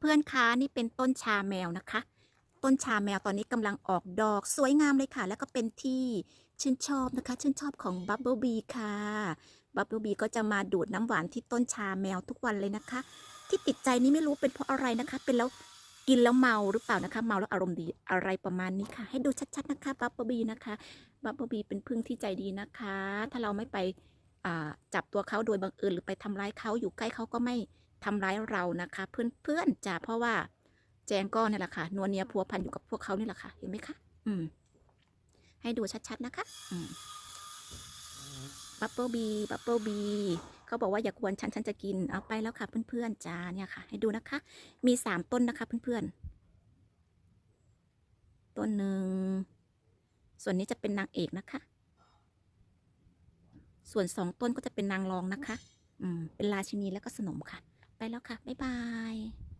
เพื่อนๆคะนี่เป็นต้นชาแมวนะคะ ต้นชาแมวตอนนี้กำลังออกดอกสวยงามเลยค่ะ แล้วก็เป็นที่ชื่นชอบนะคะชื่นชอบของบับเบิลบีค่ะบับเบิลบีก็จะมาดูดน้ำหวานที่ต้นชาแมวทุกวันเลยนะคะ ที่ติดใจนี่ไม่รู้เป็นเพราะอะไรนะคะ เป็นแล้วกินแล้วเมาหรือเปล่านะคะ เมาแล้วอารมณ์ดีอะไรประมาณนี้ค่ะ ให้ดูชัดๆนะคะบับเบิลบีนะคะบับเบิลบีเป็นพึ่งที่ใจดีนะคะ ถ้าเราไม่ไปจับตัวเขาโดยบังเอิญหรือไปทำร้ายเขาอยู่ใกล้เขาก็ไม่ ทำร้ายเรานะคะ เพื่อนๆจ้ะเพราะว่าแจงก็เนี่ยแหละค่ะนัวเนียพัวพันอยู่กับพวกเขานี่แหละค่ะเห็นไหมคะอืม ให้ดูชัดๆนะคะอืมบับเบิลบีบับเบิลบีเขาบอกว่าอย่ากวนฉันฉันจะกินเอาไปแล้วค่ะเพื่อนๆจ้าเนี่ยค่ะ ให้ดูนะคะ มีสามต้นนะคะเพื่อนๆต้นหนึ่งส่วนนี้จะเป็นนางเอกนะคะ ส่วนสองต้นก็จะเป็นนางรองนะคะ อืมเป็นราชินีแล้วก็สนมค่ะ แล้วค่ะ บ๊ายบาย